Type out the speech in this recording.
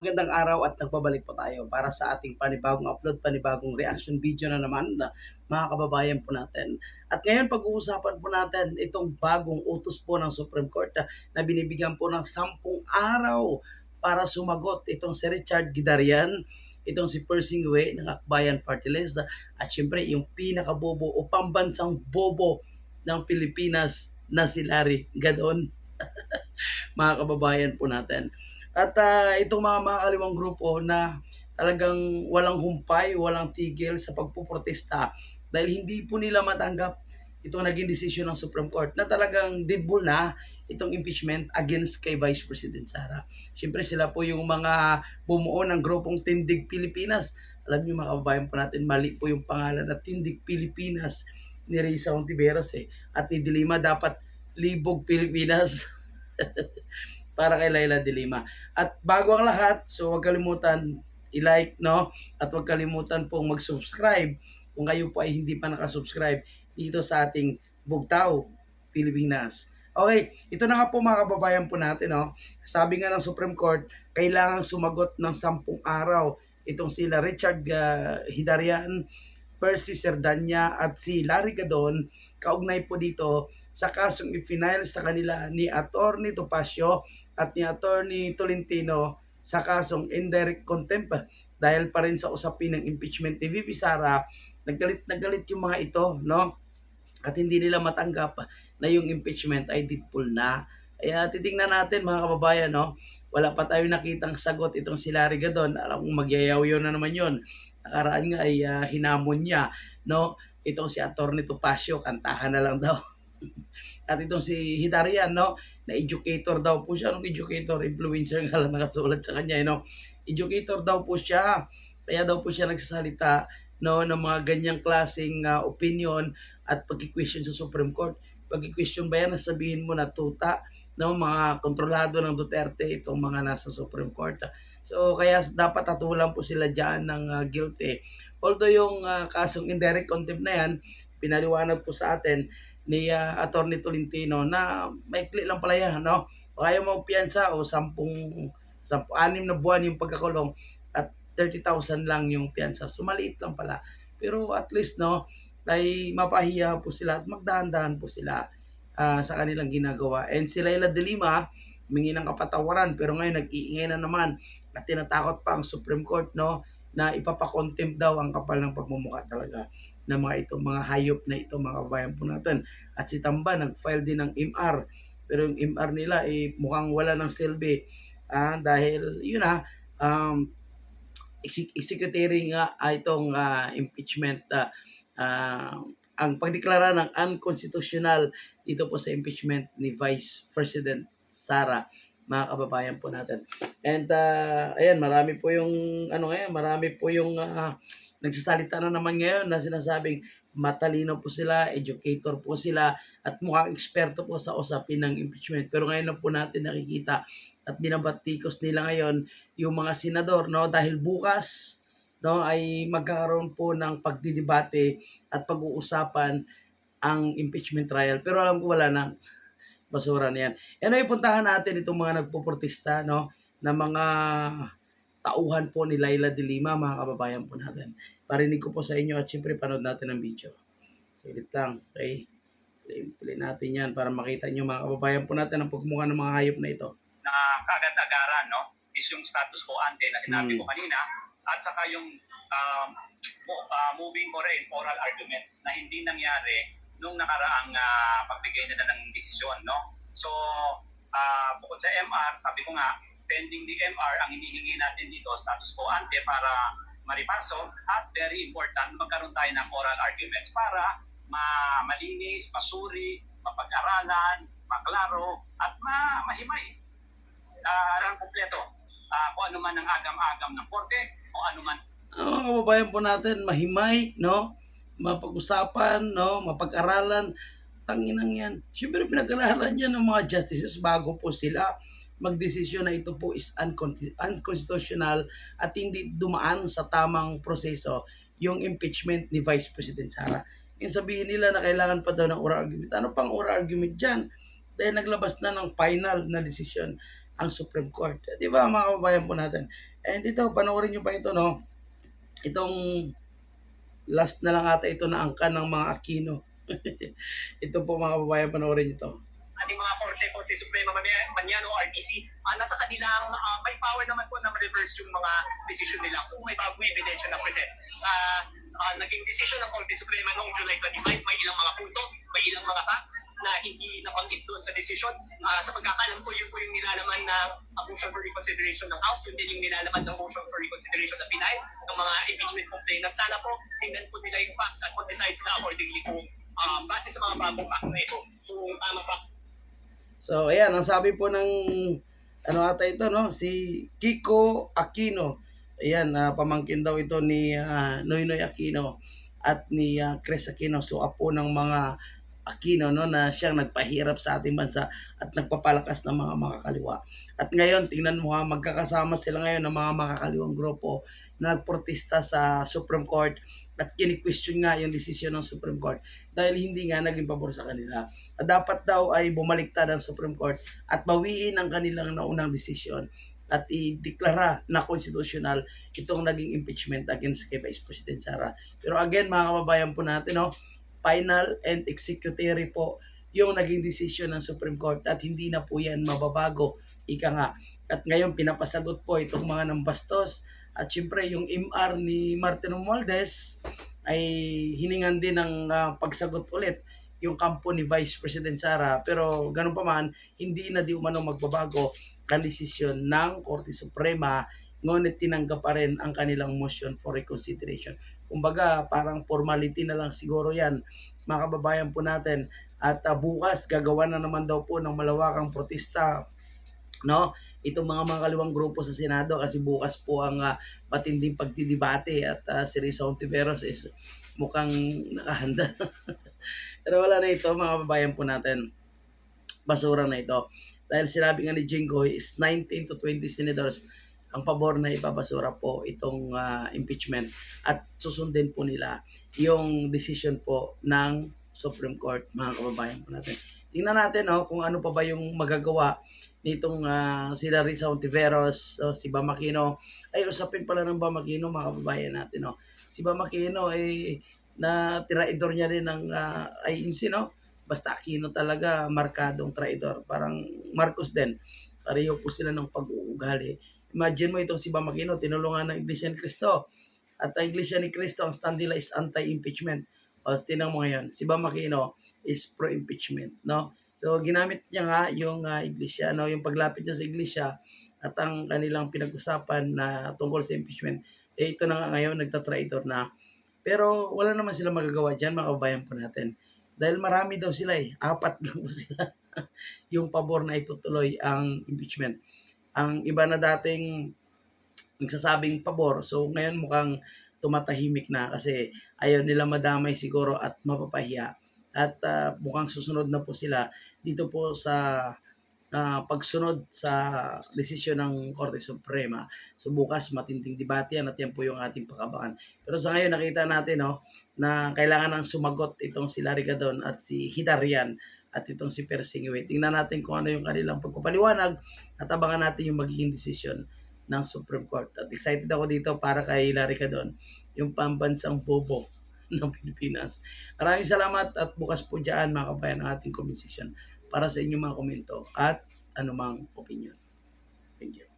Magandang araw at nagbabalik po tayo para sa ating panibagong upload, panibagong reaction video na naman na mga kababayan po natin. At ngayon pag-uusapan po natin itong bagong utos po ng Supreme Court na, na binibigyan po ng sampung araw para sumagot itong si Richard Gidarian, itong si Percy Ngwe ng Akbayan Fertilizer at syempre yung pinakabobo o pambansang bobo ng Pilipinas na si Larry Gadon. mga kababayan po natin. At ah, itong mga makakaliwang grupo na talagang walang humpay, walang tigil sa pagpuprotesta dahil hindi po nila matanggap itong naging desisyon ng Supreme Court na talagang deadball na itong impeachment against kay Vice President Sara. Siyempre sila po yung mga bumuo ng grupong Tindig Pilipinas. Alam niyo mga kababayan po natin, mali po yung pangalan na Tindig Pilipinas ni Risa Ontiveros eh. At ni Dilima dapat Libog Pilipinas. para kay Laila de Lima. At bago ang lahat, so huwag kalimutan i-like, no? At huwag kalimutan pong mag-subscribe kung kayo po ay hindi pa nakasubscribe dito sa ating Bugtaw, Pilipinas. Okay, ito na nga po mga kababayan po natin, no? Sabi nga ng Supreme Court, kailangang sumagot ng sampung araw itong sila Richard uh, Hidarian, Percy Serdanya at si Larry Gadon kaugnay po dito sa kasong i-final sa kanila ni Attorney Topacio at ni Attorney Tolentino sa kasong indirect contempt dahil pa rin sa usapin ng impeachment ni Vivi Sara, naggalit naggalit yung mga ito, no? At hindi nila matanggap na yung impeachment ay deadpool na. Kaya titingnan natin mga kababayan, no? Wala pa tayo nakitang sagot itong si Larry Gadon. Alam kong magyayaw yun na naman yun. Nakaraan nga ay uh, hinamon niya, no? Itong si Attorney Topacio, kantahan na lang daw. At itong si Hidarian, no? na educator daw po siya. Anong educator? Influencer nga lang nakasulat sa kanya, you know? Educator daw po siya. Kaya daw po siya nagsasalita no, ng mga ganyang klaseng uh, opinion at pag-question sa Supreme Court. Pag-question ba yan, sabihin mo na tuta, no, mga kontrolado ng Duterte itong mga nasa Supreme Court. So, kaya dapat tatulan po sila dyan ng uh, guilty. Although yung uh, kasong indirect contempt na yan, pinaliwanag po sa atin, ni uh, Attorney Tolentino na maikli lang pala yan, no? O ayaw mo piyansa o sampung, sampung, anim na buwan yung pagkakulong at 30,000 lang yung piyansa. So maliit lang pala. Pero at least, no, ay mapahiya po sila at magdahan-dahan po sila uh, sa kanilang ginagawa. And si Laila de Lima, humingi ng kapatawaran pero ngayon nag-iingay na naman at tinatakot pa ang Supreme Court no na ipapakontempt daw ang kapal ng pagmumukha talaga ng mga ito, mga hayop na ito, mga kabayan po natin. At si Tamba, nag-file din ng MR. Pero yung MR nila, eh, mukhang wala ng silbi. Ah, dahil, yun na, um, executory nga ah, itong uh, impeachment uh, uh, ang pagdeklara ng unconstitutional dito po sa impeachment ni Vice President Sara mga kababayan po natin. And uh, ayan, marami po yung ano ngayon, marami po yung uh, nagsasalita na naman ngayon na sinasabing matalino po sila, educator po sila, at mukhang eksperto po sa usapin ng impeachment. Pero ngayon na po natin nakikita at binabatikos nila ngayon yung mga senador, no? Dahil bukas, no, ay magkakaroon po ng pagdidebate at pag-uusapan ang impeachment trial. Pero alam ko wala na basura na yan. Ano ipuntahan natin itong mga nagpoprotesta, no? Na mga tauhan po ni Laila de Lima, mga kababayan po natin. Parinig ko po sa inyo at syempre panood natin ang video. Silit lang, okay? Play, natin yan para makita nyo mga kababayan po natin ang pagmukha ng mga hayop na ito. Na kagad-agaran, no? Is yung status quo ante na sinabi Hmm. ko kanina at saka yung um, mo- uh, moving or in oral arguments na hindi nangyari nung nakaraang uh, pagbigay nila ng desisyon, no? So, uh, bukod sa MR, sabi ko nga, pending the MR ang hinihingi natin dito status quo ante para maripaso at very important magkaroon tayo ng oral arguments para ma malinis, masuri, mapag-aralan, maklaro at ma mahimay uh, ang kompleto uh, kung ano man ang agam-agam ng korte o ano man Ang mga kababayan po natin, mahimay, no? Mapag-usapan, no? Mapag-aralan. Tanginang yan. Siyempre, pinag-aralan yan ng mga justices bago po sila magdesisyon na ito po is unconstitutional at hindi dumaan sa tamang proseso yung impeachment ni Vice President Sara. Yung sabihin nila na kailangan pa daw ng oral argument. Ano pang oral argument dyan? Dahil naglabas na ng final na desisyon ang Supreme Court. Di ba mga kababayan po natin? And ito, panoorin nyo pa ito, no? Itong last na lang ata ito na angkan ng mga Aquino. ito po mga kababayan, panoorin ito. ating mga Korte, Korte Suprema Maniano, RTC, ah, nasa kanilang ah, may power naman po na ma-reverse yung mga decision nila kung may bagong ebidensya na present. Sa ah, naging decision ng Korte Suprema noong July 25, may ilang mga punto, may ilang mga facts na hindi nabanggit doon sa decision. Ah, sa pagkakalam ko, yun po yung nilalaman ng ah, motion for reconsideration ng House, yun din yung nilalaman ng motion for reconsideration ng Pinay, ng mga impeachment complainant. Sana po, tingnan po nila yung facts at mag-decide sila accordingly kung ah, base sa mga bagong facts na ito, kung tama ba So, ayan, ang sabi po ng ano ata ito, no? Si Kiko Aquino. Ayan, ah, pamangkin daw ito ni ah, Noynoy Aquino at ni ah, Chris Aquino. So, apo ng mga Aquino, no? Na siyang nagpahirap sa ating bansa at nagpapalakas ng mga makakaliwa. At ngayon, tingnan mo ha, magkakasama sila ngayon ng mga makakaliwang grupo na nagprotesta sa Supreme Court at kini-question nga yung desisyon ng Supreme Court dahil hindi nga naging pabor sa kanila na dapat daw ay bumaliktad ang Supreme Court at bawiin ang kanilang naunang desisyon at ideklara na konstitutional itong naging impeachment against kay Vice President Sara. Pero again, mga kababayan po natin, no, final and executory po yung naging desisyon ng Supreme Court at hindi na po yan mababago. Ika nga. At ngayon, pinapasagot po itong mga nambastos at syempre yung MR ni Martin Romualdez ay hiningan din ng ah, pagsagot ulit yung kampo ni Vice President Sara. Pero ganun pa man, hindi na di umano magbabago ang desisyon ng Korte Suprema ngunit tinanggap pa rin ang kanilang motion for reconsideration. Kumbaga, parang formality na lang siguro yan, mga kababayan po natin. At ah, bukas, gagawa na naman daw po ng malawakang protesta no itong mga mga kaliwang grupo sa Senado kasi bukas po ang ah, matinding pagdidebate at ah, si Risa Ontiveros is mukhang nakahanda. Pero wala na ito mga kababayan po natin. Basura na ito. Dahil sinabi nga ni Jinggoy is 19 to 20 senators ang pabor na ipabasura po itong ah, impeachment at susundin po nila yung decision po ng Supreme Court mga kababayan po natin. Tingnan natin no, kung ano pa ba yung magagawa nitong ah, sila Risa Ontiveros, o si Bamakino. Ay, usapin pala ng Bamakino, mga kababayan natin. No? Si Bamakino ay na tiraidor niya rin ng uh, INC, no? Basta Aquino talaga, markadong traidor. Parang Marcos din. Pareho po sila ng pag-uugali. Imagine mo itong si Bamakino, tinulungan ng Iglesia ni Cristo. At ang Iglesia ni Cristo, ang stand nila is anti-impeachment. O, tinang mo ngayon, si Bamakino is pro-impeachment, no? So, ginamit niya nga yung uh, iglesia, no? yung paglapit niya sa iglesia at ang kanilang pinag-usapan na tungkol sa impeachment, eh ito na nga ngayon, nagtatraitor na. Pero wala naman sila magagawa dyan, mga kabayan po natin. Dahil marami daw sila eh, apat lang sila yung pabor na itutuloy ang impeachment. Ang iba na dating nagsasabing pabor, so ngayon mukhang tumatahimik na kasi ayaw nila madamay siguro at mapapahiya. At ah, mukhang susunod na po sila dito po sa ah, pagsunod sa desisyon ng Korte Suprema. So bukas matinding debate yan at yan po yung ating pakabangan. Pero sa ngayon nakita natin no, na kailangan ng sumagot itong si Larry Gadon at si Hidarian at itong si Persingwe. Tingnan natin kung ano yung kanilang pagpapaliwanag at abangan natin yung magiging desisyon ng Supreme Court. At excited ako dito para kay Larry Gadon, yung pambansang bobo ng Pilipinas. Maraming salamat at bukas po dyan mga kabayan ang ating comment section para sa inyong mga komento at anumang opinion. Thank you.